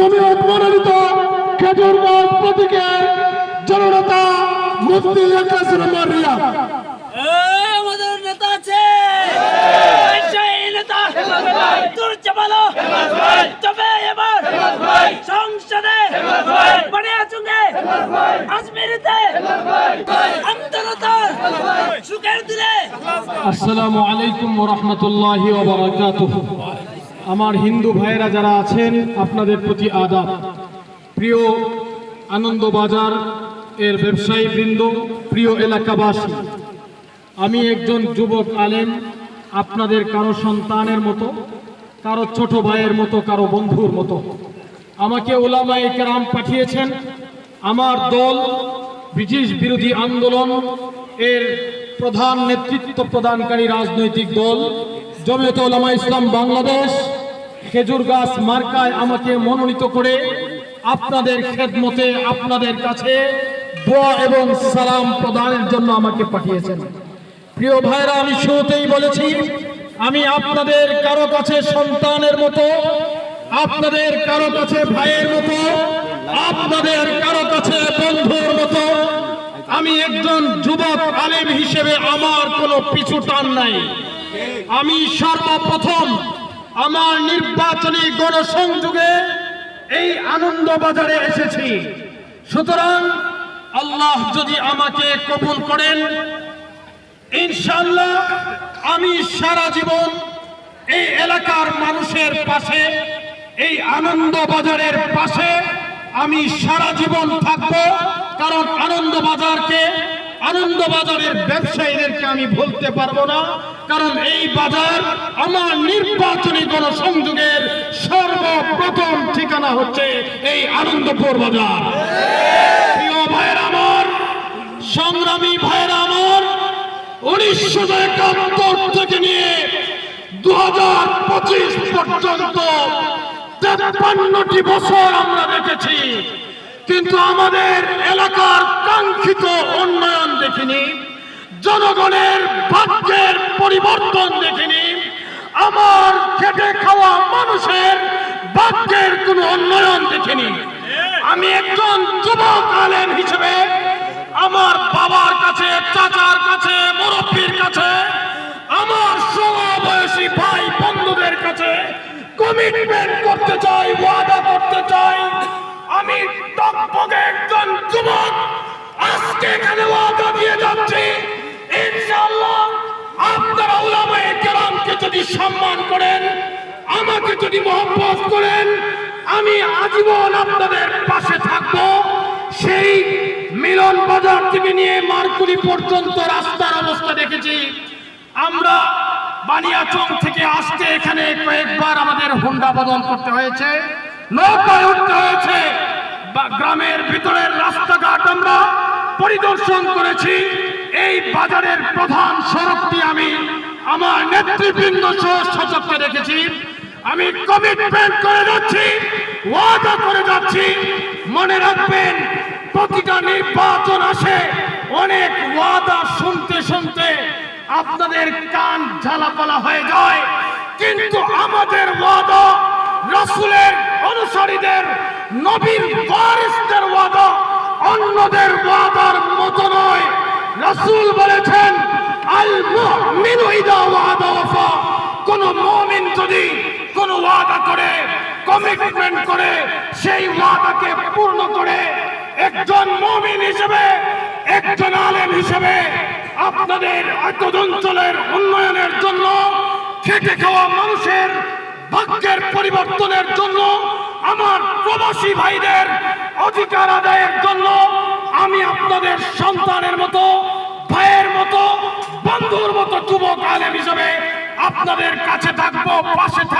জমিয়ত মনোনীত খেজুরগঞ্জ প্রতীকের জননেতা মুফতি একাশ নম্বর রিয়াদ আমাদের নেতা আছে। নেতা। তোর চাপালো তবে এবার সংসদে বড়িয়া চুঙ্গে আজমিরিতে আন্তরতার সুখের দিলে আসসালামু আলাইকুম রহমতুল্লাহি আমার হিন্দু ভাইয়েরা যারা আছেন, আপনাদের প্রতি আদাব। প্রিয় আনন্দবাজার এর ব্যবসায়ী বৃন্দ প্রিয় এলাকাবাসী, আমি একজন যুবক আলেম, আপনাদের কারও সন্তানের মতো, কারও ছোট ভাইয়ের মতো, কারও বন্ধুর মতো। আমাকে ওলামায়ে কেরাম পাঠিয়েছেন, আমার দল ব্রিটিশ বিরোধী আন্দোলন এর প্রধান নেতৃত্ব প্রদানকারী রাজনৈতিক দল, জমিয়ত ওলামা ইসলাম বাংলাদেশ খেজুর গাছ মার্কায় আমাকে মনোনীত করে আপনাদের খেদমতে আপনাদের কাছে দোয়া এবং সালাম প্রদানের জন্য আমাকে পাঠিয়েছেন। প্রিয় ভাইরা, আমি শুরুতেই বলেছি, আমি আপনাদের কারও কাছে সন্তানের মতো, আপনাদের কারও কাছে ভাইয়ের মতো, আপনাদের কারও কাছে বন্ধুর মতো, আমি একজন যুবক আলেম হিসেবে আমার কোনো পিছু টান নাই। আমি সর্বপ্রথম আমার নির্বাচনী গণসংযোগে এই আনন্দ বাজারে এসেছি। সুতরাং আল্লাহ যদি আমাকে কবুল করেন ইনশাল্লাহ আমি সারা জীবন এই এলাকার মানুষের পাশে, এই আনন্দ বাজারের পাশে আমি সারা জীবন থাকব। কারণ আনন্দ বাজারকে আনন্দ বাজারের ব্যবসায়ীদেরকে আমি বলতে পারব না। কারণ এই বাজার আমার নির্বাচনী গণসংযোগের সর্বপ্রথম ঠিকানা হচ্ছে এই আনন্দপুর বাজার। প্রিয় ভাইয়ের আমার, সংগ্রামী ভাইয়ের আমার, উনিশশো একাত্তর থেকে নিয়ে দু হাজার পঁচিশ পর্যন্ত তেপ্পান্নটি বছর আমরা দেখেছি। কিন্তু আমাদের এলাকার কাঙ্ক্ষিত উন্নয়ন দেখিনি। জনগণের ভাগ্যের পরিবর্তন দেখিনি আমার খেটে খাওয়া মানুষের ভাগ্যের কোনো উন্নয়ন দেখিনি আমি একজন যুবক আলেম হিসেবে, আমার বাবার কাছে, চাচার কাছে, মুরব্বীর কাছে, আমার সমবয়সী ভাই বন্ধুদের কাছে কমিটমেন্ট করতে চাই, ওয়াদা করতে চাই। আমি টকবগে একজন যুবক, আজকে এখানে ওয়াদা দিয়ে যাচ্ছি। ইনশাআল্লাহ আপনারা উলামায়ে কেরামকে যদি সম্মান করেন, আমাকে যদি মহব্বত করেন আমি আজীবন আপনাদের পাশে থাকব। সেই মিলন বাজার থেকে নিয়ে মারকুলি পর্যন্ত রাস্তার অবস্থা দেখেছি। আমরা বানিয়াচং থেকে আসতে এখানে কয়েকবার আমাদের হুন্ডা বদল করতে হয়েছে। নৌকায় উঠতে হয়েছে। গ্রামের ভিতরের রাস্তাঘাট আমরা পরিদর্শন করেছি। এই বাজারের প্রধান সড়কটি আমি আমার নেতৃবৃন্দ সহ রেখেছি আমি কমিটমেন্ট করে যাচ্ছি। ওয়াদা করে যাচ্ছি। মনে রাখবেন, প্রতিটা নির্বাচন আসে অনেক ওয়াদা শুনতে শুনতে আপনাদের কান ঝালাপালা হয়ে যায়। কিন্তু আমাদের ওয়াদা রসুলের অনুসারীদের, নবীর ওয়ারিসদের ওয়াদা অন্যদের ওয়াদার মতো নয়। রসুল বলেছেন আল মুমিনু ওয়াদা কোন মুমিন যদি কোন ওয়াদা করে কমিটমেন্ট করে সেই ওয়াদাকে পূর্ণ করে একজন মুমিন হিসেবে, একজন আলেম হিসেবে আপনাদের এতদ অঞ্চলের উন্নয়নের জন্য, খেটে খাওয়া মানুষের ভাগ্যের পরিবর্তনের জন্য, আমার প্রবাসী ভাইদের অধিকার আদায়ের জন্য, আমি আপনাদের সন্তানের মতো, ভাইয়ের মতো, বন্ধুর মতো যুবক আলেম হিসেবে আপনাদের কাছে থাকব, পাশে থাকব।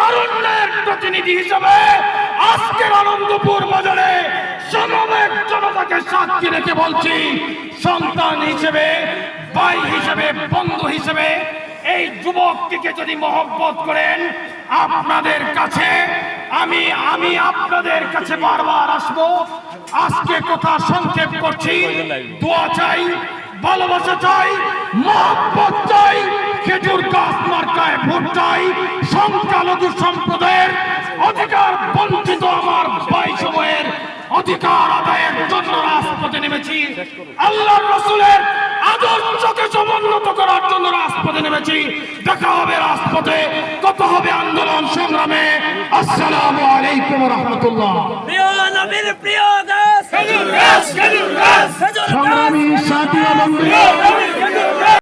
তারুণ্যের প্রতিনিধি হিসেবে আজকের আনন্দ আত্মাকে সাক্ষী রেখে বলছি, সন্তান হিসেবে, ভাই হিসেবে, বন্ধু হিসেবে এই যুবকটিকে যদি মহব্বত করেন আপনাদের কাছে, আমি আমি আপনাদের কাছে বারবার আসব। আজকে কথা সংক্ষেপ করছি। দোয়া চাই, ভালোবাসা চাই, মহব্বত চাই। খেজুর গাছ মার্কায় ভোট চাই। সংখ্যালঘু সম্প্রদায়ের অধিকার বঞ্চিত আমার ভাই সময়ের অধিকার আদায়ের জন্য রাজপথে নেমেছি। আল্লাহ রসুলের আদর্শকে সমুন্নত করার জন্য রাজপথে নেমেছি। দেখা হবে রাজপথে কত হবে আন্দোলন সংগ্রামে। আসসালামু আলাইকুম রহমতুল্লাহ। সংগ্রামী সাথী